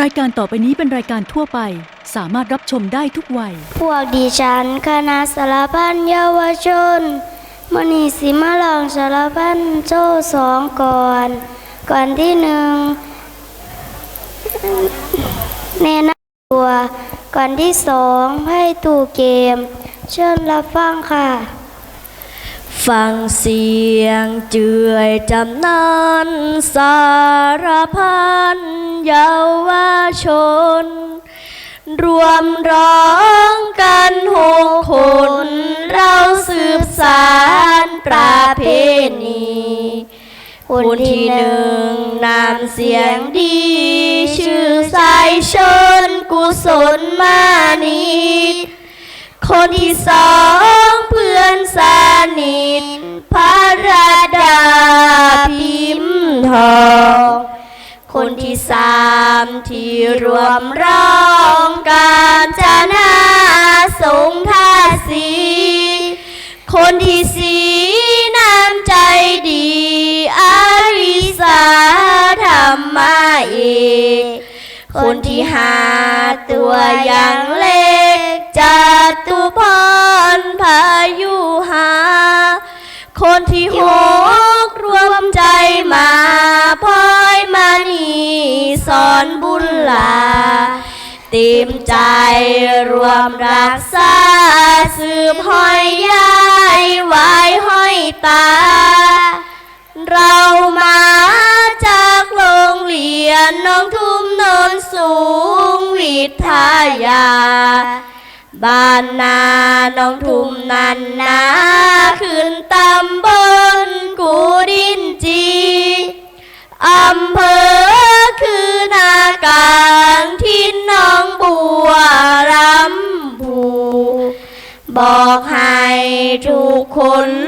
รายการต่อไปนี้เป็นรายการทั่วไป สามารถรับชมได้ทุกวัย พวกดิฉันคณะสารพันเยาวชนมณีสิมาลองสารพันโจ้สองก่อน ก่อนที่หนึ่งแนะนำตัว ก่อนที่สองให้ตู่เกม เชิญรับฟังค่ะ ฟังเสียงเจือยจำนานสารพัน เยาวชน รวมร้องกันหกคน เราสืบสารประเพณีคนที่หนึ่งนามเสียงดี ชื่อสายชนกุศลมานิดคนที่สองเพื่อนสนิทพระราดาพิมพ์ทอง คนที่สามที่รวมร้องการจนาสงทาสี คนที่สี่น้ำใจดีอาริสาธรรมาเอกคนที่ห้าตัวอย่างเล็กจตุพร ลาต็มใจรวมรักษาสืบห้อยยายไว้ห้อยตา เรามาจากโรงเรียนน้องทุ่มนนสูงวิทยา บ้านนาน้องทุ่มนันนาขึ้นตำบลกูดินจี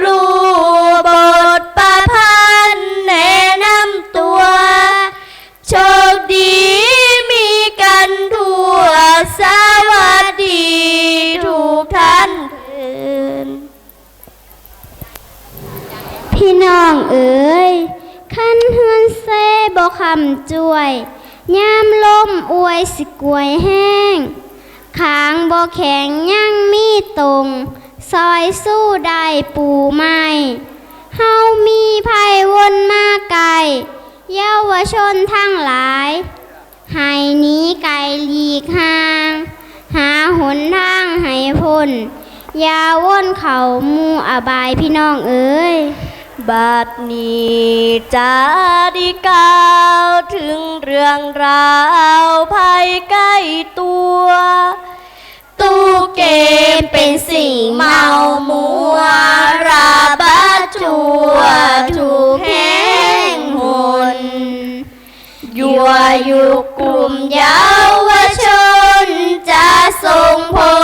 รู้บทประพันธ์แนะนำตัว โชคดีมีกันทั่วสวัสดีทุกท่านเถินพี่น้องเอ๋ยขั้นเฮือนเซบ่คำจ่วยย่ามลมอวยสิกวยแห้งขางบ่แข็งยังมีตรง ซอยสู้ได้ปูไม้เฮามีภัยวนมาไกล เยาวชนทั้งหลาย ให้หนีไกลหลีกห่าง หาหนทางให้พ้นอย่าวนเขาหมูอบายพี่น้องเอ๋ยบัดนี้จะได้กล่าวถึงเรื่องราวภัยใกล้ตัว ตู้เกมเป็นสิ่งเมามัวราบาดจัวถูกแห้งหุนยั่วยุกลุ่มเยาวชนจะส่งผล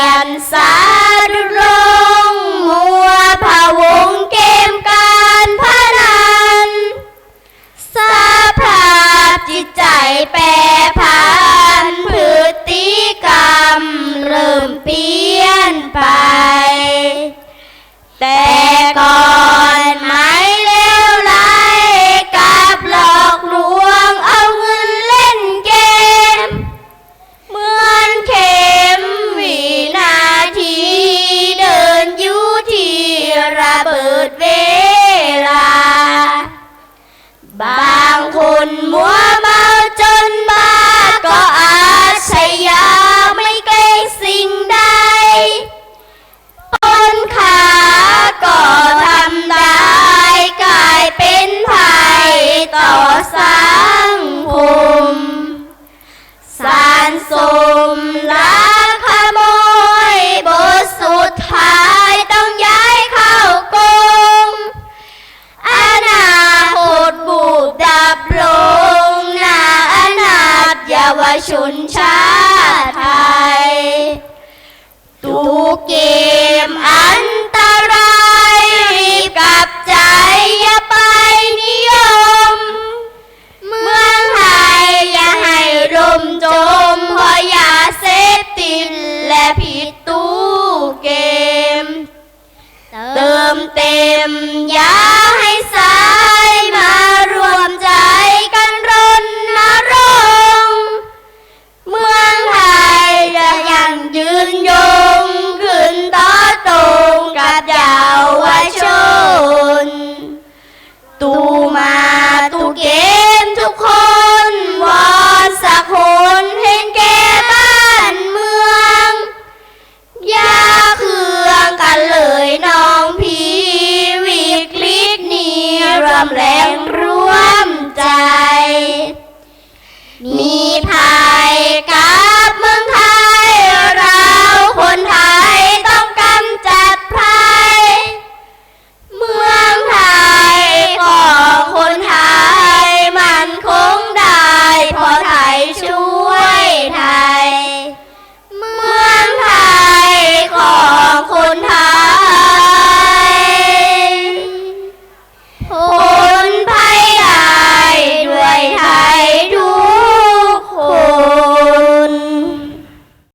รียนสาดุลงมัวพะวงเกมการพนันสภาพจิตใจแปร ระเบิดเวลา บางคนมัวเมาจนบ้าก็อาชยาไม่เกรงสิ่งใดต้นขาก็ทำได้กลายเป็นภัยต่อสังคมสารสมลักขโมยบทสุดท้าย เต็มยาให้สายมารวมใจกันรดนารงเมืองไทยจะยังยืนยง